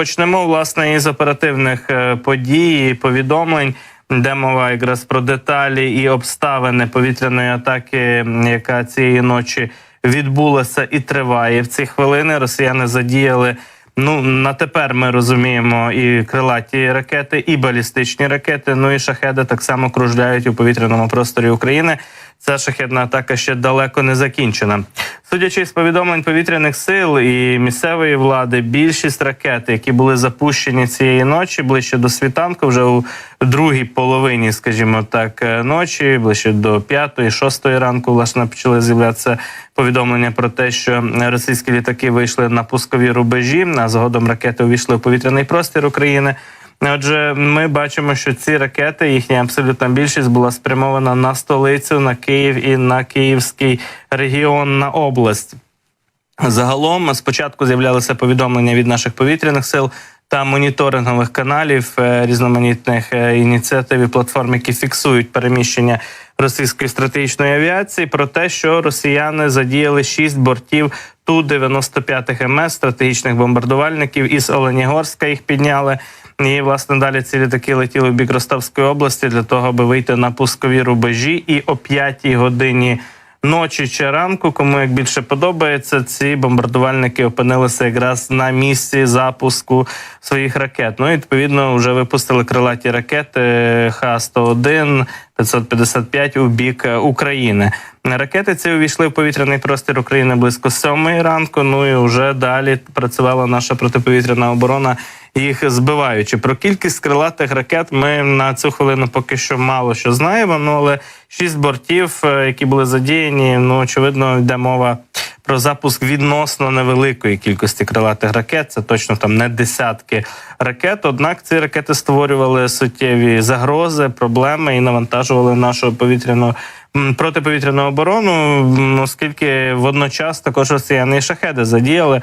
почнемо власне із оперативних е, подій, і повідомлень. Де мова якраз про деталі і обставини повітряної атаки, яка цієї ночі відбулася і триває в ці хвилини. Росіяни задіяли. Ну на тепер ми розуміємо і крилаті ракети, і балістичні ракети. Ну і шахеди так само кружляють у повітряному просторі України. Ця шахетна атака ще далеко не закінчена. Судячи з повідомлень повітряних сил і місцевої влади, більшість ракет, які були запущені цієї ночі, ближче до світанку, вже у другій половині, скажімо так, е, ночі, ближче до п'ятої, шостої ранку, власне, почали з'являтися повідомлення про те, що російські літаки вийшли на пускові рубежі, а згодом ракети увійшли в повітряний простір України. Отже, ми бачимо, що ці ракети, їхня абсолютна більшість була спрямована на столицю, на Київ і на Київський регіон на область. Загалом спочатку з'являлися повідомлення від наших повітряних сил та моніторингових каналів е, різноманітних е, ініціатив і платформ, які фіксують переміщення російської стратегічної авіації, про те, що росіяни задіяли шість бортів ту 95 МС стратегічних бомбардувальників із Оленігорська їх підняли. І власне далі ці літаки летіли в бік Ростовської області для того, аби вийти на пускові рубежі. І о 5 годині ночі чи ранку, кому як більше подобається, ці бомбардувальники опинилися якраз на місці запуску своїх ракет. Ну і відповідно вже випустили крилаті ракети Х-101, 555 у бік е, України. Ракети ці увійшли в повітряний простір України близько сьомої ранку. Ну і вже далі працювала наша протиповітряна оборона, їх збиваючи. Про кількість крилатих ракет ми на цю хвилину поки що мало що знаємо. Ну але шість бортів, е, які були задіяні, ну очевидно, йде мова. Про запуск відносно невеликої кількості крилатих ракет, це точно там не десятки ракет. Однак ці ракети створювали суттєві загрози, проблеми і навантажували нашу повітряну протиповітряну оборону, оскільки водночас також росіяни і шахеди задіяли,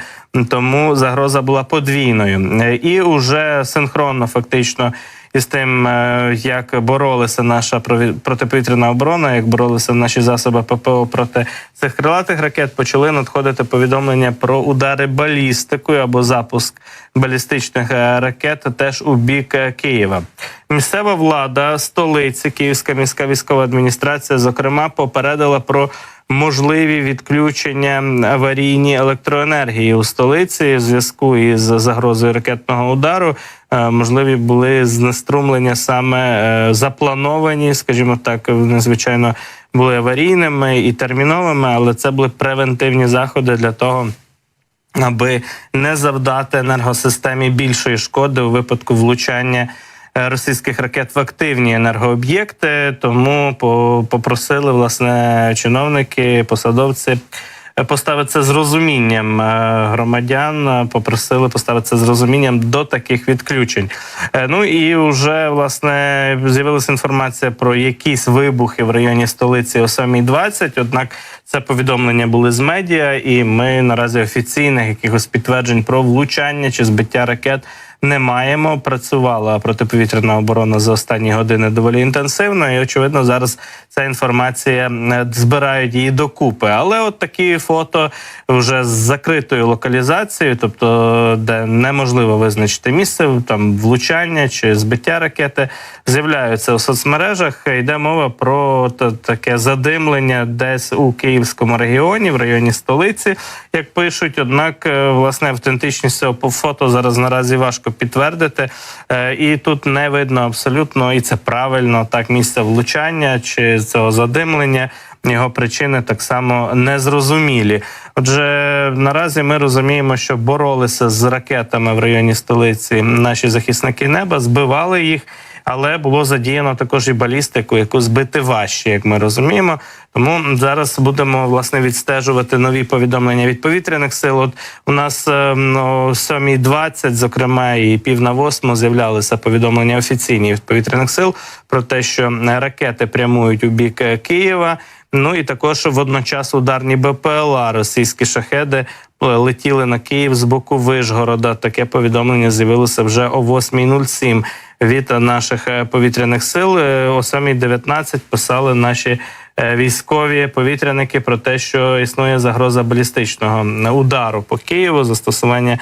тому загроза була подвійною. Е, І уже синхронно фактично. Із тим, е, як боролася наша протиповітряна оборона, як боролися наші засоби ППО проти цих крилатих ракет, почали надходити повідомлення про удари балістикою або запуск балістичних е, ракет теж у бік е, Києва. Місцева влада столиці, Київська міська військова адміністрація, зокрема, попередила про можливі відключення аварійні електроенергії у столиці в зв'язку із загрозою ракетного удару. Е, Можливі були знеструмлення саме е, заплановані, скажімо так, вони звичайно були аварійними і терміновими, але це були превентивні заходи для того. Аби не завдати енергосистемі більшої шкоди у випадку влучання російських ракет в активні енергооб'єкти, тому попросили власне чиновники, посадовці е, поставитися з розумінням е, громадян. е, Попросили поставитися з розумінням до таких відключень. Е, Ну і вже власне з'явилася інформація про якісь вибухи в районі столиці о 7.20, Однак це повідомлення були з медіа, і ми наразі офіційних якихось підтверджень про влучання чи збиття ракет не маємо. Працювала протиповітряна оборона за останні години доволі інтенсивно, і очевидно, зараз ця інформація е, збирають її докупи. Але от такі фото вже з закритою локалізацією, тобто де неможливо визначити місце там влучання чи збиття ракети, з'являються у соцмережах. Йде мова про таке задимлення десь у Київському регіоні, в районі столиці, як пишуть. Однак, е, власне, автентичність цього фото зараз наразі важко підтвердити. Е, І тут не видно абсолютно, і це правильно так місце влучання чи цього задимлення. Його причини так само незрозумілі. Отже, наразі ми розуміємо, що боролися з ракетами в районі столиці наші захисники неба, збивали їх. Але було задіяно також і балістику, яку збити важче, як ми розуміємо. Тому зараз будемо власне відстежувати нові повідомлення від повітряних сил. От у нас е, ну, о 7.20, зокрема, і пів на восьму з'являлися повідомлення офіційні від повітряних сил про те, що ракети прямують у бік е, Києва. Ну і також водночас ударні БПЛА російські шахеди е, летіли на Київ з боку Вишгорода. Таке повідомлення з'явилося вже о 8.07 від наших е, повітряних сил. Е, О 7.19 писали наші е, військові повітряники про те, що існує загроза балістичного удару по Києву, застосування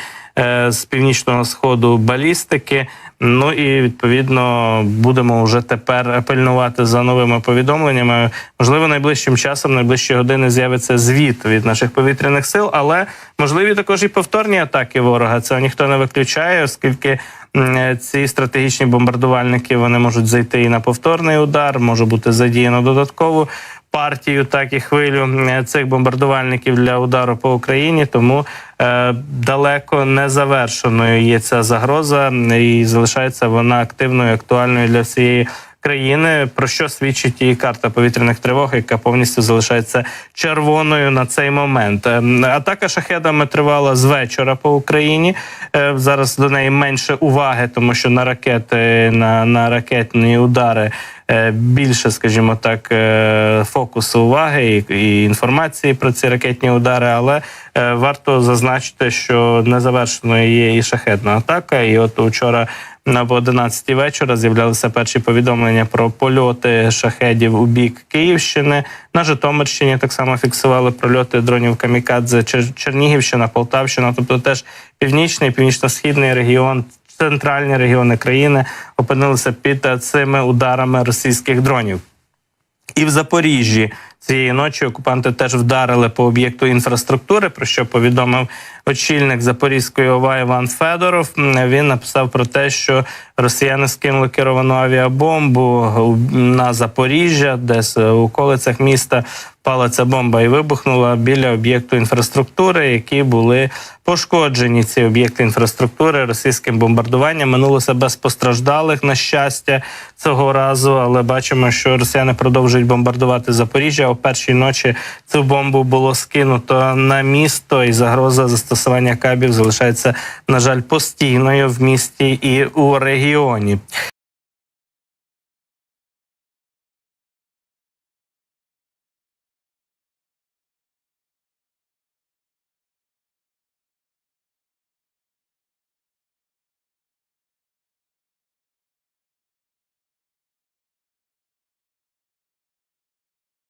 з північного сходу балістики. Ну і відповідно будемо вже тепер пильнувати за новими повідомленнями. Можливо, найближчим часом, найближчі години з'явиться звіт від наших повітряних сил, але можливі також і повторні атаки ворога. Це ніхто не виключає, оскільки ці стратегічні бомбардувальники вони можуть зайти і на повторний удар, може бути задіяно додаткову партію, так і хвилю е, цих бомбардувальників для удару по Україні. Тому е, далеко не завершеною є ця загроза, і залишається вона активною, актуальною для всієї. Країни про що свідчить і карта повітряних тривог, яка повністю залишається червоною на цей момент. Е, Атака шахедами тривала з вечора по Україні. Е, Зараз до неї менше уваги, тому що на ракети на, на ракетні удари е, більше, скажімо так, фокусу уваги і, інформації про ці ракетні удари. Але варто зазначити, що незавершеною є і шахетна атака. І от учора. На 11 вечора з'являлися перші повідомлення про польоти шахедів у бік Київщини. На Житомирщині так само фіксували прольоти дронів Камікадзе, Чер- Чернігівщина, Полтавщина, тобто теж північний, північно-східний регіон, центральні регіони країни опинилися під цими ударами російських дронів. І в Запоріжжі цієї ночі окупанти теж вдарили по об'єкту інфраструктури, про що повідомив очільник Запорізької ОВА Іван Федоров. Він написав про те, що росіяни скинули керовану авіабомбу на Запоріжжя, десь е, у околицях міста впала ця бомба і вибухнула біля об'єкту інфраструктури, які були пошкоджені. Ці об'єкти інфраструктури російським бомбардуванням минулося без постраждалих на щастя цього разу. Але бачимо, що росіяни продовжують бомбардувати Запоріжжя. О першій ночі цю бомбу було скинуто на місто, і загроза застосування кабів залишається на жаль постійною в місті і у регіоні.